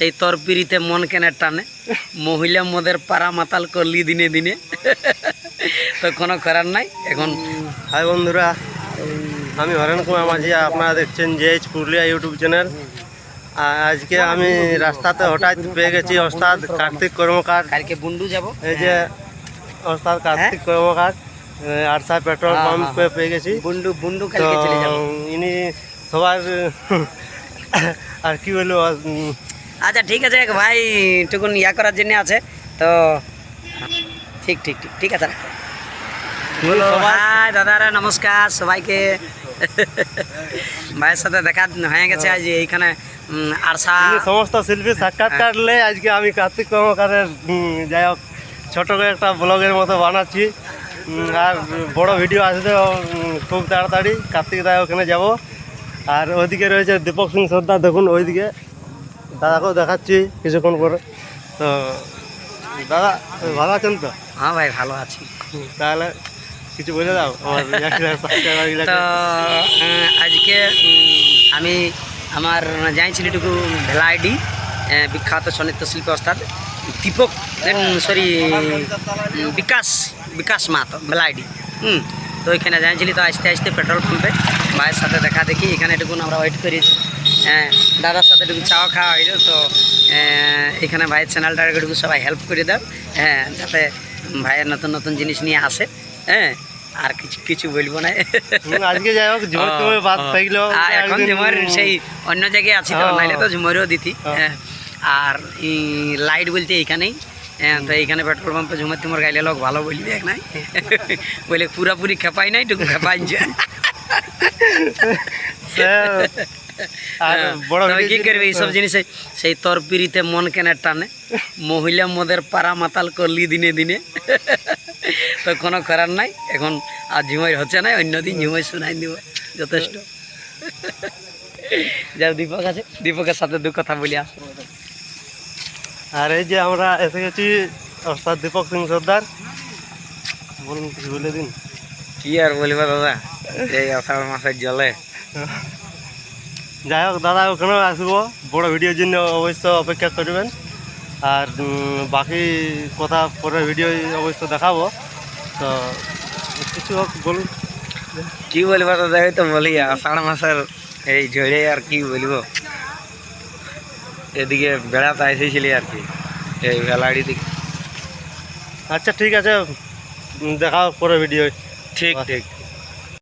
সেই তোর পিড়িতে মন কেনে টানে। মহিলা মদের পাড়া মাতাল করলি দিনে দিনে। তো কোনো করার নাই এখন হাই বন্ধুরা আমি হরেন কুমার মাঝি আপনারা দেখছেন জেএইচ পুরুলিয়া ইউটিউব চ্যানেল। আজকে আমি রাস্তাতে হঠাৎ পেয়ে গেছি ওস্তাদ কার্তিক কর্মকার। কালকে বুন্ডু যাব? এই যে ওস্তাদ কার্তিক কর্মকার আরসা পেট্রোল হ্যাঁ, পাম্পে হ্যাঁ, পেয়ে গেছি। বুন্ডু বুন্ডু কালকে চলে যাব। ইনি সবার আর কি বলব আচ্ছা ঠিক আছে এক ভাই টুকুন ইয়া করার জন্য আছে। তো ঠিক ঠিক ঠিক ঠিক আছে হাই দাদারা নমস্কার সবাইকে। ভাইয়ের সাথে দেখা হয়ে গেছে আজ এইখানে আরসা। সমস্ত শিল্পী সাক্ষাৎকার হ্যাঁ। লে আজকে আমি কার্তিক কর্মকারের যাই হোক ছোটো করে একটা ব্লগের মতো বানাচ্ছি। আর বড় ভিডিও আসবে খুব তাড়াতাড়ি। কার্তিক দায় ওখানে যাব। আর ওইদিকে রয়েছে দীপক সিং সর্দার দেখুন ওইদিকে। দাদাকেও দেখাচ্ছি কিছুক্ষণ পরে। তো দাদা ভালো আছেন তো? হ্যাঁ ভাই ভালো আছি। তাহলে কিছু বলে দাও তো আজকে আমি আমার যাইছিলিটুকু ভেলাইডি আহ, বিখ্যাত সনিত্য শিল্পী ওস্তাদ দীপক সরি বিকাশ বিকাশ মাতো ভেলাইডি হুম তো ওইখানে যাইছিলি তো আসতে আসতে পেট্রোল পাম্পে ভাইয়ের সাথে দেখা দেখি এখানে এটুকুন আমরা ওয়েট করেছি। দাদার সাথে একটু চাওয়া খাওয়া হইল তো এখানে ভাইয়ের চ্যানেলটা একটু সবাই হেল্প করে দাও হ্যাঁ যাতে ভাইয়ের নতুন নতুন জিনিস নিয়ে আসে হ্যাঁ আর কিছু কিছু বলব না আজকে যাই হোক ঝুমুর বাদ এখন ঝুমর সেই অন্য জায়গায় আছি তো হ্যাঁ, নাইলে তো ঝুমরেও দিতি হ্যাঁ। হ্যাঁ। আর লাইট বলতে এইখানেই হ্যাঁ, তো এইখানে পেট্রোল পাম্পে ঝুমর তুমর গাইলে লোক ভালো বলি দেখ নাই বলে পুরাপুরি খেপাই নাই টুকু খেপাইছে সে- আর বড় তবে কি করবি এইসব জিনিসে? সেই তোর পিড়িতে মন কেনে টানে। মহিলা মদের পাড়া মাতাল করলি দিনে দিনে। তো কোনো করার নাই। এখন আর ঝুমাই হচ্ছে না অন্যদিন ঝুমাই শোনাই দিব। যথেষ্ট। যাও দীপক আছে। দীপকের সাথে দু কথা বলি আস আর এই যে আমরা এসে গেছি ওস্তাদ দীপক সিং সর্দার। বলুন কিছু বলে দিন। কি আর বলব দাদা? এই আষাঢ় মাসের জলে। যাই হোক দাদা ওখানেও আসব। বড় ভিডিওর জন্য অবশ্য অপেক্ষা করবেন। আর বাকি কথা পরে ভিডিও অবশ্য দেখাবো। তো কিছু হোক বলুন। কি বলব দাদা ওই তো বলি আষাঢ় মাসের এই ঝড়ে আর কি বলব। এদিকে বেড়াতে এসেছিলি আর কি এই বেলাড়ি দিকে। আচ্ছা ঠিক আছে। উম, দেখা পরে ভিডিও ঠিক ঠিক।